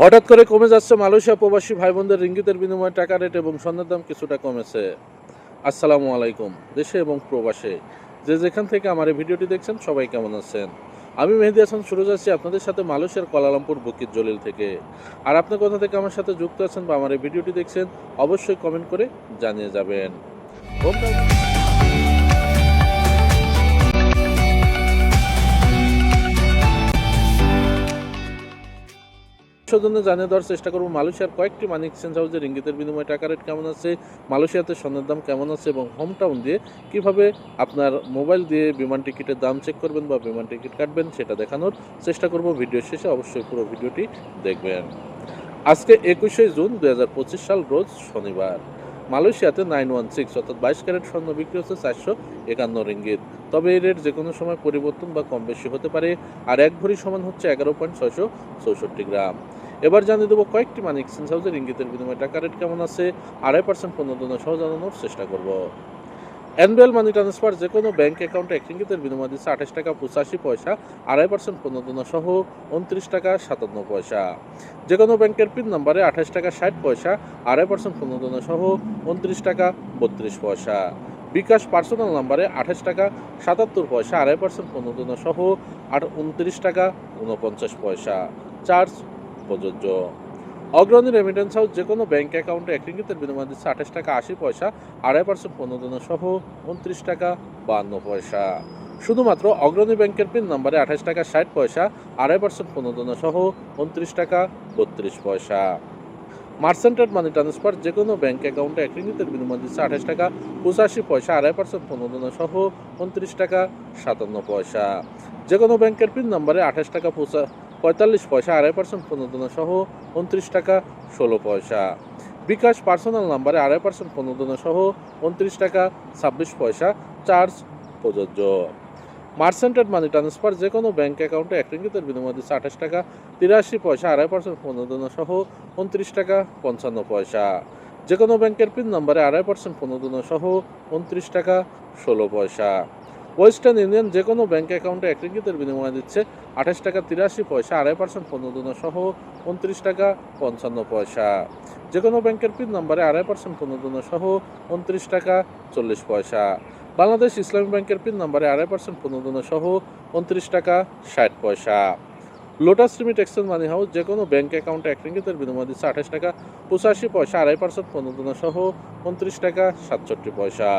হঠাৎ করে কমে যাচ্ছে মালয়েশিয়া প্রবাসী ভাই বোনদের রিঙ্গিতের বিনিময়ে টাকা রেট এবং স্বর্ণের দাম কিছুটা কমেছে। আসসালামু আলাইকুম, দেশে এবং প্রবাসে। যে যেখান থেকে আমার এই ভিডিওটি দেখছেন, সবাই কেমন আছেন? আমি মেহেদি হাসান, শুরু যাচ্ছি আপনাদের সাথে মালয়েশিয়ার কোয়ালালামপুর বুকির জলিল থেকে। আর আপনি কোথা থেকে আমার সাথে যুক্ত আছেন বা আমার এই ভিডিওটি দেখছেন, অবশ্যই কমেন্ট করে জানিয়ে যাবেন। হোম- জন্য দেওয়ার চেষ্টা করব, মালয়েশিয়ার কয়েকটি মানি এক্সচেঞ্জ হাউসের ইঙ্গিতের বিনিময়ে টাকা রেট কেমন আছে, মালয়েশিয়াতে স্বর্ণের দাম কেমন আছে এবং হোম টাউন দিয়ে কীভাবে আপনার মোবাইল দিয়ে বিমান টিকিটের দাম চেক করবেন বা বিমান টিকিট কাটবেন সেটা দেখানোর চেষ্টা করব। ভিডিও শেষে অবশ্যই পুরো ভিডিওটি দেখবেন। আজকে একুশে জুন দুহাজার পঁচিশ সাল, রোজ শনিবার। মালয়েশিয়াতে নাইন ওয়ান সিক্স অর্থাৎ বাইশ ক্যারেট স্বর্ণ বিক্রি হচ্ছে চারশো একান্ন রিঙ্গিত। তবে এই রেট যে কোনো সময় পরিবর্তন বা কম বেশি হতে পারে, আর এক ভরি সমান হচ্ছে এগারো পয়েন্ট ছয়শো চৌষট্টি গ্রাম। এবার জানিয়ে দেবো কয়েকটি মানি এক্সচেঞ্জ হাউসের ইঙ্গিতের বিনিময়ে টাকা রেট কেমন আছে, আড়াই পার্সেন্ট প্রণোদনা সহ জানানোর চেষ্টা করব। অ্যানুয়াল মানি ট্রান্সফার যে কোনো ব্যাংক অ্যাকাউন্টে এক ইঙ্গিতের বিনিময় দিচ্ছে আঠাশ টাকা পঁচাশি পয়সা, আড়াই পার্সেন্ট প্রণোদনা সহ উনত্রিশ টাকা সাতান্ন পয়সা। যে কোনো ব্যাংকের পিন নাম্বারে আঠাশ টাকা ষাট পয়সা, আড়াই পার্সেন্ট প্রণোদনা সহ উনত্রিশ টাকা বত্রিশ পয়সা। বিকাশ পার্সোনাল নাম্বারে আঠাশ টাকা সাতাত্তর পয়সা, আড়াই পার্সেন্ট প্রণোদনা সহ আট উনত্রিশ টাকা উনপঞ্চাশ পয়সা। চার্জ প্রযোজ্য। অগ্রণী রেমিটেন্স হাউস যে কোনো ব্যাংক অ্যাকাউন্টে এক রিঙ্গিতের বিনিময় দিচ্ছে আঠাশ টাকা আশি পয়সা, আড়াই পার্সেন্ট পনেরো প্রণোদনা সহ উনত্রিশ টাকা বান্ন পয়সা। শুধুমাত্র অগ্রণী ব্যাংকের পিন নম্বরে আঠাশ টাকা ষাট পয়সা, আড়াই পার্সেন্ট পনেরো প্রণোদনা সহ উনত্রিশ টাকা বত্রিশ পয়সা। মার্সেন্টেড মানি ট্রান্সফার যে কোনো ব্যাংক অ্যাকাউন্টে এক রিঙ্গিতের বিনিময় দিচ্ছে আঠাশ টাকা পঁচাশি পয়সা, আড়াই পার্সেন্ট পনেরো প্রণোদনা সহ উনত্রিশ টাকা সাতান্ন পয়সা। যে কোনো ব্যাংকের পিন নম্বরে আঠাশ টাকা পঁচা পঁয়তাল্লিশ পয়সা, আড়াই পার্সেন্ট প্রণোদনা সহ উনত্রিশ টাকা ষোলো পয়সা। বিকাশ পার্সোনাল নাম্বারে আড়াই পার্সেন্ট প্রণোদনা সহ উনত্রিশ টাকা ছাব্বিশ পয়সা চার্জ প্রযোজ্য। মার্সেন্টেড মানি ট্রান্সফার যে কোনো ব্যাঙ্ক অ্যাকাউন্টে এক রিঙ্গিতের বিনিময় দিচ্ছে আঠাশ টাকা তিরাশি পয়সা, আড়াই পার্সেন্ট প্রণোদনা সহ উনত্রিশ টাকা পঞ্চান্ন পয়সা। যে কোনো ব্যাংকের পিন নম্বরে আড়াই পার্সেন্ট প্রণোদনা সহ উনত্রিশ টাকা ষোলো পয়সা। ওয়েস্টার্ন ইউনিয়ন যে কোনো ব্যাংক অ্যাকাউন্টে এক রিঙ্গিতের বিনিময় দিচ্ছে আঠাশ টাকা তিরাশি পয়সা, আড়াই পার্সেন্ট প্রণোদনা সহ উনত্রিশ টাকা পঞ্চান্ন পয়সা। যে কোনো ব্যাংকের পিন নম্বরে আড়াই পার্সেন্ট প্রণোদনা সহ উনত্রিশ টাকা চল্লিশ পয়সা। বাংলাদেশ ইসলামী ব্যাংকের পিন নম্বরে আড়াই পার্সেন্ট প্রণোদনা সহ উনত্রিশ টাকা ষাট পয়সা। Lotus limit exchange money house যে কোনো ব্যাংক অ্যাকাউন্টে এক রিঙ্গিতের বিনিময় দিচ্ছে আঠাশ টাকা পঁচাশি পয়সা, আড়াই পার্সেন্ট প্রণোদনা সহ উনত্রিশ টাকা সাতষট্টি পয়সা।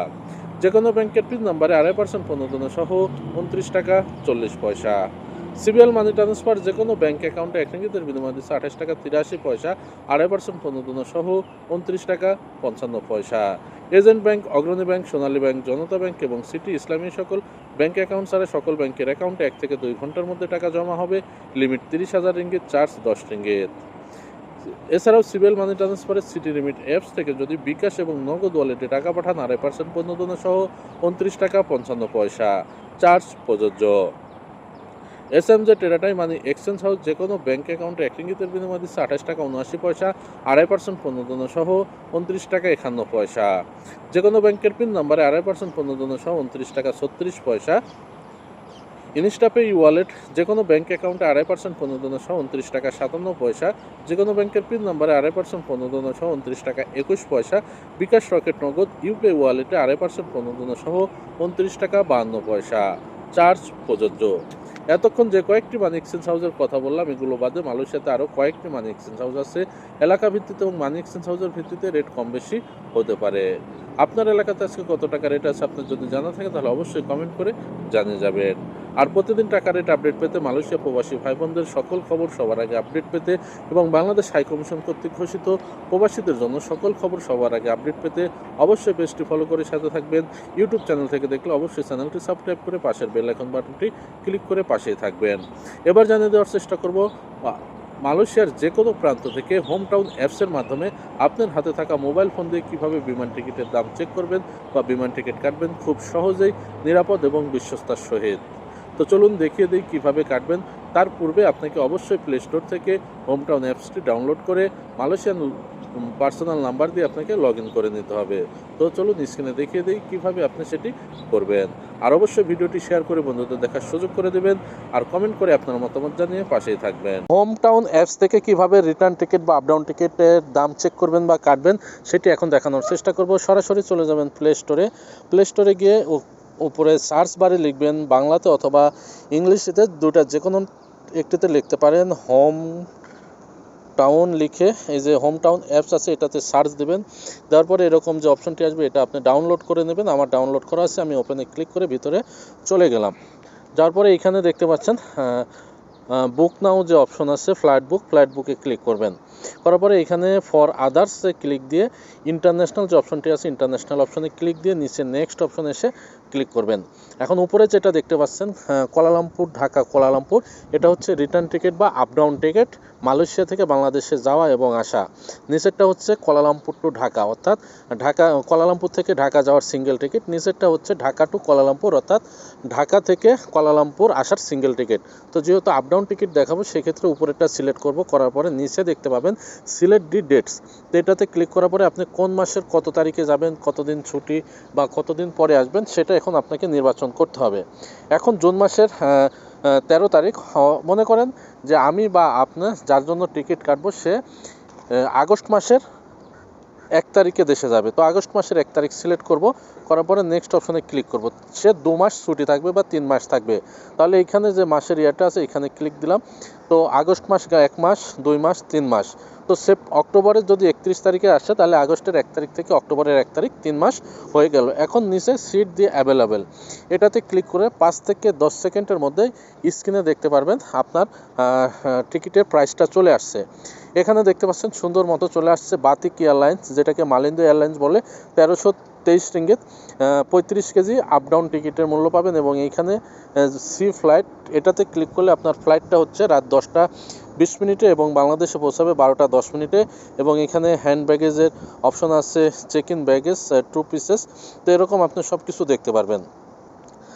যে কোনো ব্যাংকের পিন নাম্বারে আড়াই পার্সেন্ট প্রণোদনা সহ উনত্রিশ টাকা চল্লিশ পয়সা। সিবিএল মানি ট্রান্সফার যে কোনো ব্যাংক অ্যাকাউন্টে এক রিঙ্গিতের বিনিময় দিচ্ছে আঠাশ টাকা তিরাশি পয়সা, আড়াই পার্সেন্ট প্রণোদনা সহ উনত্রিশ টাকা পঞ্চান্ন পয়সা। Agent bank, Agrani bank, Sonali bank, Janata bank এবং সিটি ইসলামী সকল ব্যাংক অ্যাকাউন্ট ছাড়া সকল ব্যাংকের অ্যাকাউন্টে এক থেকে দুই ঘণ্টার মধ্যে টাকা জমা হবে। লিমিট তিরিশ হাজার রিঙ্গিত, চার্জ দশ রিঙ্গিত। এছাড়াও সিভিল মানি ট্রান্সফারের সিটি লিমিট অ্যাপস থেকে যদি বিকাশ এবং নগদ ওয়ালেটে টাকা পাঠান, আড়াই পার্সেন্ট প্রণোদনা সহ উনত্রিশ টাকা পঞ্চান্ন পয়সা। চার্জ প্রযোজ্য। এস এম জে টেরাটাই মানি এক্সচেঞ্জ হাউস যে কোনো ব্যাঙ্ক অ্যাকাউন্টে এক বিনিময় দিচ্ছে আঠাশ টাকা উনআশি পয়সা, আড়াই পার্সেন্ট প্রণোদনা সহ উনত্রিশ টাকা একান্ন পয়সা। যে কোনো ব্যাংকের পিন নাম্বারে আড়াই পার্সেন্ট প্রণোদনা সহ উনত্রিশ টাকা ছত্রিশ পয়সা ইনস্টাপে ই ওয়ালেট যে কোনো ব্যাঙ্ক অ্যাকাউন্টে আড়াই পার্সেন্ট প্রণোদনা সহ উনত্রিশ টাকা, সাতান্ন পয়সা, যে কোনো ব্যাংকের পিন নাম্বারে আড়াই পার্সেন্ট প্রণোদনা সহ উনত্রিশ টাকা, একুশ পয়সা, বিকাশ রকেট নগদ ইউপে ওয়ালেটে আড়াই পার্সেন্ট প্রণোদনা সহ উনত্রিশ টাকা বাহান্ন পয়সা। চার্জ প্রযোজ্য। এতক্ষণ যে কয়েকটি মানি এক্সচেঞ্জ হাউসের কথা বললাম, এগুলো বাদে মালয়েশিয়াতে আরও কয়েকটি মানি এক্সচেঞ্জ হাউস আছে। এলাকা ভিত্তিতে এবং মানি এক্সচেঞ্জ হাউসের ভিত্তিতে রেট কম বেশি হতে পারে। আপনার এলাকাতে আজকে কত টাকা রেট আছে, আপনার যদি জানা থাকে, তাহলে অবশ্যই কমেন্ট করে জানিয়ে যাবেন। আর প্রতিদিন টাকা রেট আপডেট পেতে মালয়েশিয়া প্রবাসী ভাই বোনদের সকল খবর সবার আগে আপডেট পেতে এবং বাংলাদেশ হাই কমিশন কর্তৃক ঘোষিত প্রবাসীদের জন্য সকল খবর সবার আগে আপডেট পেতে অবশ্যই পেজটি ফলো করে সাথে থাকবেন। ইউটিউব চ্যানেল থেকে দেখলে অবশ্যই চ্যানেলটি সাবস্ক্রাইব করে পাশের বেল আইকন বাটনটি ক্লিক করে পাশেই থাকবেন। এবার জানিয়ে দেওয়ার চেষ্টা করব মালয়েশিয়ার যে কোনো প্রান্ত থেকে হোম টাউন অ্যাপসের মাধ্যমে আপনার হাতে থাকা মোবাইল ফোন দিয়ে কীভাবে বিমান টিকিটের দাম চেক করবেন বা বিমান টিকিট কাটবেন খুব সহজেই, নিরাপদ এবং বিশ্বস্তার সহিত। তো চলুন দেখিয়ে দিই কীভাবে কাটবেন। তার পূর্বে আপনাকে অবশ্যই প্লে স্টোর থেকে হোম টাউন অ্যাপসটি ডাউনলোড করে মালয়েশিয়ান পার্সোনাল নাম্বার দিয়ে আপনাকে লগ করে নিতে হবে। তো চলুন স্ক্রিনে দেখিয়ে দিই কীভাবে আপনি সেটি করবেন। আর অবশ্যই ভিডিওটি শেয়ার করে বন্ধুদের দেখার সুযোগ করে দেবেন আর কমেন্ট করে আপনার মতামত জানিয়ে পাশেই থাকবেন। হোম টাউন অ্যাপস থেকে কীভাবে রিটার্ন টিকিট বা আপডাউন টিকিটের দাম চেক করবেন বা কাটবেন, সেটি এখন দেখানোর চেষ্টা করব। সরাসরি চলে যাবেন প্লে স্টোরে প্লে স্টোরে গিয়ে উপরে সার্চ বারে লিখবেন বাংলাতে অথবা ইংলিশেতে দুটা যে কোনো একটিতে লিখতে পারেন, হোম টাউন লিখে, এই যে হোম টাউন অ্যাপস আছে, এটাতে সার্চ দেবেন। দেওয়ার পরে এরকম যে অপশনটি আসবে, এটা আপনি ডাউনলোড করে নেবেন। আমার ডাউনলোড করা আছে, আমি ওপেনে ক্লিক করে ভিতরে চলে গেলাম। যাওয়ার পরে এখানে দেখতে পাচ্ছেন বুক নাও যে অপশন আছে, ফ্লাইট বুক, ফ্লাইট বুকে ক্লিক করবেন। করার পরে এখানে ফর আদার্সে ক্লিক দিয়ে ইন্টারন্যাশনাল যে অপশনটি আছে, ইন্টারন্যাশনাল অপশনে ক্লিক দিয়ে নিচে নেক্সট অপশন এসে ক্লিক করবেন। এখন উপরে যেটা দেখতে পাচ্ছেন আহ, কোলালামপুর ঢাকা কোলালামপুর এটা হচ্ছে রিটার্ন টিকিট বা আপ ডাউন টিকিট মালয়েশিয়া থেকে বাংলাদেশে যাওয়া এবং আসা। নিচেরটা হচ্ছে কোলালামপুর টু ঢাকা অর্থাৎ ঢাকা কোলালামপুর থেকে ঢাকা যাওয়ার সিঙ্গেল টিকিট নিচেরটা হচ্ছে ঢাকা টু কোলালামপুর অর্থাৎ ঢাকা থেকে কোলালামপুর আসার সিঙ্গেল টিকিট তো যেহেতু আপ ডাউন টিকিট দেখাবো সেক্ষেত্রে উপরেরটা সিলেক্ট করব করার পরে নিচে দেখতে পাবেন সিলেক্ট ডি ডেটস তো এটাতে ক্লিক করার পরে আপনি কোন মাসের কত তারিখে যাবেন কতদিন ছুটি বা কতদিন পরে আসবেন সেটা এখন আপনাকে নির্বাচন করতে হবে। এখন জুন মাসের তেরো তারিখ মনে করেন যে আমি বা আপনার যার জন্য টিকিট কাটবো সে আগস্ট মাসের এক তারিখে দেশে যাবে। তো আগস্ট মাসের এক তারিখ সিলেক্ট করব। করার পরে নেক্সট অপশনে ক্লিক করব। সে দু মাস ছুটি থাকবে বা তিন মাস থাকবে। তাহলে এখানে যে মাসের ইয়ারটা আছে, এখানে ক্লিক দিলাম। তো আগস্ট মাস এক মাস, দুই মাস, তিন মাস। তো সেপ অক্টোবরের যদি একত্রিশ তারিখে আসে, তাহলে আগস্টের এক তারিখ থেকে অক্টোবরের এক তারিখ তিন মাস হয়ে গেল। এখন নিচে সিট দিয়ে অ্যাভেলেবেল এটাতে ক্লিক করে পাঁচ থেকে দশ সেকেন্ডের মধ্যে স্ক্রিনে দেখতে পারবেন আপনার টিকিটের প্রাইসটা চলে আসছে। এখানে দেখতে পাচ্ছেন সুন্দর মতো চলে আসছে বাতিক এয়ারলাইন্স, যেটাকে মালিন্দ এয়ারলাইন্স বলে। তেরোশো তেইশ রিঙ্গিত পঁয়ত্রিশ কেজি আপ ডাউন টিকিটের মূল্য পাবেন এবং এইখানে সি ফ্লাইট এটাতে ক্লিক করলে আপনার ফ্লাইটটা হচ্ছে রাত দশটা বিশ মিনিটে এবং বাংলাদেশে পৌঁছাবে বারোটা দশ মিনিটে এবং এখানে হ্যান্ড ব্যাগেজের অপশন আছে check in baggage two pieces তো এরকম আপনি সব কিছু দেখতে পারবেন।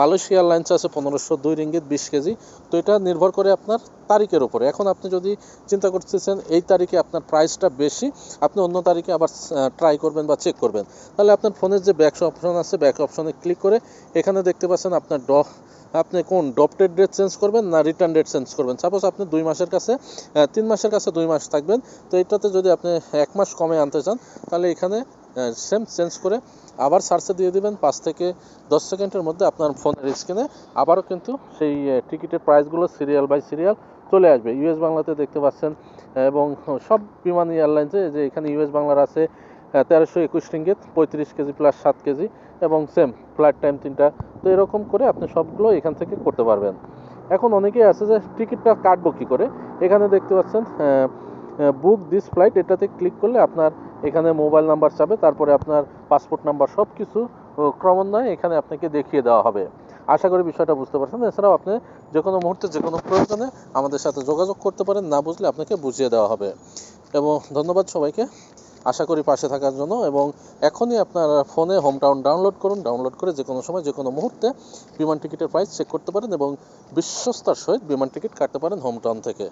মালয়েশিয়া এয়ারলাইন্স আছে পনেরোশো দুই রিঙ্গিত, বিশ কেজি। তো এটা নির্ভর করে আপনার তারিখের উপরে। এখন আপনি যদি চিন্তা করতেছেন, এই তারিখে আপনার প্রাইসটা বেশি, আপনি অন্য তারিখে আবার ট্রাই করবেন বা চেক করবেন। তাহলে আপনার ফোনের যে ব্যাক অপশন আছে ব্যাক অপশনে ক্লিক করে এখানে দেখতে পাচ্ছেন আপনার ড, আপনি কোন ডপটেড ডেট চেঞ্জ করবেন না রিটার্ন ডেট চেঞ্জ করবেন। সাপোজ আপনি দুই মাসের কাছে তিন মাসের কাছে দুই মাস থাকবেন। তো এটাতে যদি আপনি এক মাস কমে আনতে চান, তাহলে এখানে সেম চেঞ্জ করে আবার সার্চে দিয়ে দিবেন পাঁচ থেকে দশ সেকেন্ডের মধ্যে আপনার ফোনের স্ক্রিনে আবারও কিন্তু সেই টিকিটের প্রাইসগুলো সিরিয়াল বাই সিরিয়াল চলে আসবে। ইউএস বাংলাতে দেখতে পাচ্ছেন, এবং সব বিমান এয়ারলাইন্সে যে এখানে ইউএস বাংলার আছে তেরোশো একুশ রিঙ্গিত পঁয়ত্রিশ কেজি প্লাস সাত কেজি, এবং সেম ফ্লাইট টাইম তিনটা। তো এরকম করে আপনি সবগুলো এখান থেকে করতে পারবেন। এখন অনেকেই আছে যে টিকিটটা কাটবো কী করে? এখানে দেখতে পাচ্ছেন বুক দিস ফ্লাইট এটাতে ক্লিক করলে আপনার এখানে মোবাইল নাম্বার চাবে, তারপরে আপনার পাসপোর্ট নাম্বার সব কিছু ক্রমান্বয়ে এখানে আপনাকে দেখিয়ে দেওয়া হবে। আশা করি বিষয়টা বুঝতে পারছেন। এছাড়াও আপনি যে কোনো মুহূর্তে যে কোনো প্রয়োজনে আমাদের সাথে যোগাযোগ করতে পারেন, না বুঝলে আপনাকে বুঝিয়ে দেওয়া হবে। এবং ধন্যবাদ সবাইকে। আশা করি পাশে থাকার জন্য এবং এখনই আপনার ফোনে হোম টাউন ডাউনলোড করুন। ডাউনলোড করে যে কোনো সময় যে কোনো মুহূর্তে বিমান টিকিটের প্রাইস চেক করতে পারেন এবং বিশ্বস্তার সহিত বিমান টিকিট কাটতে পারেন হোম টাউন থেকে।